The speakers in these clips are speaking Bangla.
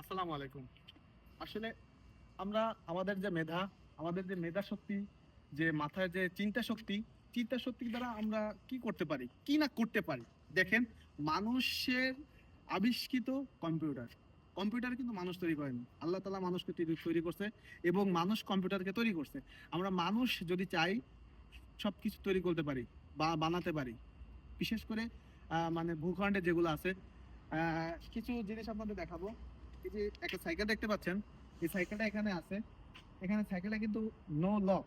আসসালামু আলাইকুম। আসলে আমরা আমাদের যে মেধা, আমাদের যে মেধা শক্তি, যে মাথায় যে চিন্তা শক্তি চিন্তা শক্তি দ্বারা আমরা কি করতে পারি, কি না করতে পারি? দেখেন, মানুষের আবিষ্কৃত কম্পিউটার। কম্পিউটার কিন্তু মানুষ তৈরি করেনি। আল্লাহ তালা মানুষকে তৈরি- করছে এবং মানুষ কম্পিউটারকে তৈরি করছে। আমরা মানুষ যদি চাই সব কিছু তৈরি করতে পারি বা বানাতে পারি, বিশেষ করে মানে ভূখণ্ডে যেগুলো আছে কিছু জিনিস আপনাদের দেখাবো। এই যে একটা সাইকেল দেখতে পাচ্ছেন, এই সাইকেলটা এখানে আছে। এখানে সাইকেলটা কিন্তু নো লক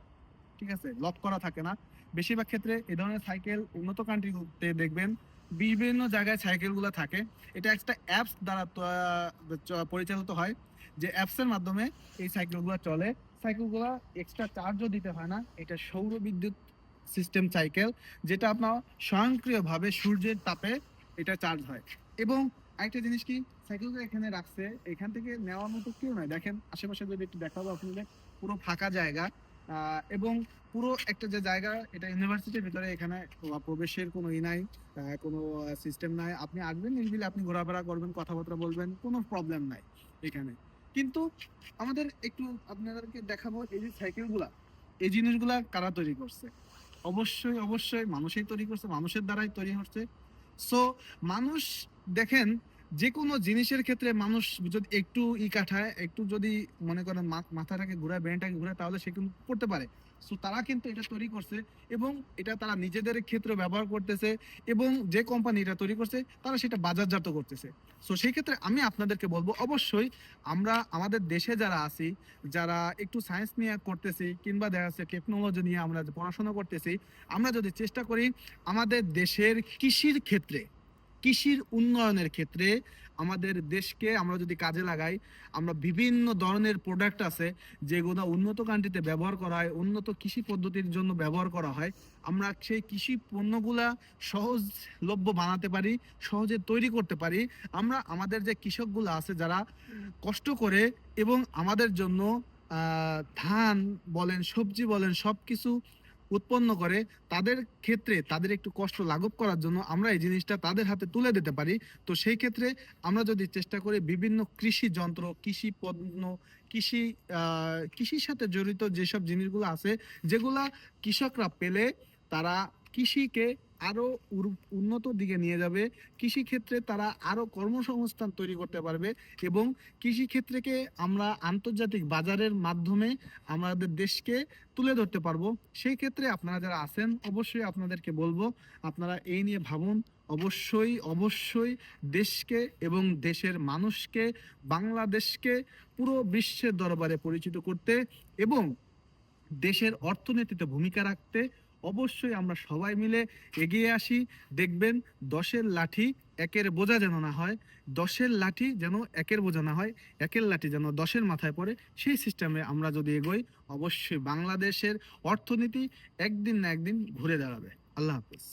ঠিক আছে? লক করা থাকে না। বেশিরভাগ ক্ষেত্রে এই ধরনের সাইকেল উন্নত কান্ট্রিতে দেখবেন, বিভিন্ন জায়গায় সাইকেলগুলো থাকে। এটা একটা অ্যাপস দ্বারা পরিচালিত হয়, যে অ্যাপসের মাধ্যমে এই সাইকেলগুলো চলে। সাইকেলগুলো এক্সট্রা চার্জও দিতে হয় না। এটা সৌর বিদ্যুৎ সিস্টেম সাইকেল যেটা আপনার স্বয়ংক্রিয়ভাবে সূর্যের তাপে এটা চার্জ হয়। এবং আরেকটা জিনিস কি? সাইকেলগুলো এখানে রাখছে, এখান থেকে নেওয়ার মতো কেউ নাই। দেখেন, আশেপাশে যদি একটু দেখাবো আপনাদের পুরো ফাঁকা জায়গা এবং পুরো একটা যে জায়গা, এটা ইউনিভার্সিটির ভিতরে এখানে প্রবেশের কোনো ই নাই কোনো সিস্টেম নাই। আপনি আসবেন, নির্বিলে আপনি ঘোরাফেরা করবেন, কথাবার্তা বলবেন, কোনো প্রবলেম নাই এখানে। কিন্তু আমাদের একটু আপনাদেরকে দেখাবো এই যে সাইকেলগুলা, এই জিনিসগুলা কারা তৈরি করছে? অবশ্যই অবশ্যই মানুষই তৈরি করছে, মানুষের দ্বারাই তৈরি হচ্ছে। সো মানুষ, দেখেন যে কোনো জিনিসের ক্ষেত্রে মানুষ যদি একটু ই কাঠায়, একটু যদি মনে করেন মাথাটাকে ঘুরায়, ব্রেনটাকে ঘুরায়, তাহলে সে কিন্তু করতে পারে। সো তারা কিন্তু এটা তৈরি করছে এবং এটা তারা নিজেদের ক্ষেত্রে ব্যবহার করতেছে এবং যে কোম্পানি এটা তৈরি করছে, তারা সেটা বাজারজাত করতেছে। সো সেই ক্ষেত্রে আমি আপনাদেরকে বলব, অবশ্যই আমরা আমাদের দেশে যারা আছি, যারা একটু সায়েন্স নিয়ে করতেছি কিংবা দেখা যাচ্ছে টেকনোলজি নিয়ে আমরা পড়াশোনা করতেছি, আমরা যদি চেষ্টা করি আমাদের দেশের কৃষির ক্ষেত্রে কৃষির উন্নয়নের ক্ষেত্রে আমাদের দেশকে আমরা যদি কাজে লাগাই, আমরা বিভিন্ন ধরনের প্রোডাক্ট আছে যেগুলো উন্নত কান্ট্রিতে ব্যবহার করা হয়, উন্নত কৃষি পদ্ধতির জন্য ব্যবহার করা হয়, আমরা সেই কৃষি পণ্যগুলা সহজলভ্য বানাতে পারি, সহজে তৈরি করতে পারি। আমরা আমাদের যে কৃষকগুলো আছে যারা কষ্ট করে এবং আমাদের জন্য ধান বলেন, সবজি বলেন সব কিছু উৎপন্ন করে, তাদের ক্ষেত্রে তাদের একটু কষ্ট লাঘব করার জন্য আমরা এই জিনিসটা তাদের হাতে তুলে দিতে পারি। তো সেই ক্ষেত্রে আমরা যদি চেষ্টা করি বিভিন্ন কৃষি যন্ত্র, কৃষি পণ্য, কৃষি কৃষির সাথে জড়িত যেসব জিনিসগুলো আছে, যেগুলা কৃষকরা পেলে তারা কৃষিকে আরও উর- উন্নত দিকে নিয়ে যাবে। কৃষি ক্ষেত্রে তারা আরও কর্মসংস্থান তৈরি করতে পারবে এবং কৃষি ক্ষেত্রকে আমরা আন্তর্জাতিক বাজারের মাধ্যমে আমাদের দেশকে তুলে ধরতে পারব। সেই ক্ষেত্রে আপনারা যারা আছেন, অবশ্যই আপনাদেরকে বলব, আপনারা এই নিয়ে ভাবুন। অবশ্যই অবশ্যই দেশকে এবং দেশের মানুষকে, বাংলাদেশকে পুরো বিশ্বের দরবারে পরিচিত করতে এবং দেশের অর্থনীতিতে ভূমিকা রাখতে অবশ্যই আমরা সবাই মিলে এগিয়ে আসি। দেখবেন দশের লাঠি একের বোঝা যেন না হয়, দশের লাঠি যেন একের বোঝা না হয়, একের লাঠি যেন দশের মাথায় পড়ে, সেই সিস্টেমে আমরা যদি এগোই, অবশ্যই বাংলাদেশের অর্থনীতি একদিন না একদিন ঘুরে দাঁড়াবে। আল্লাহ হাফিজ।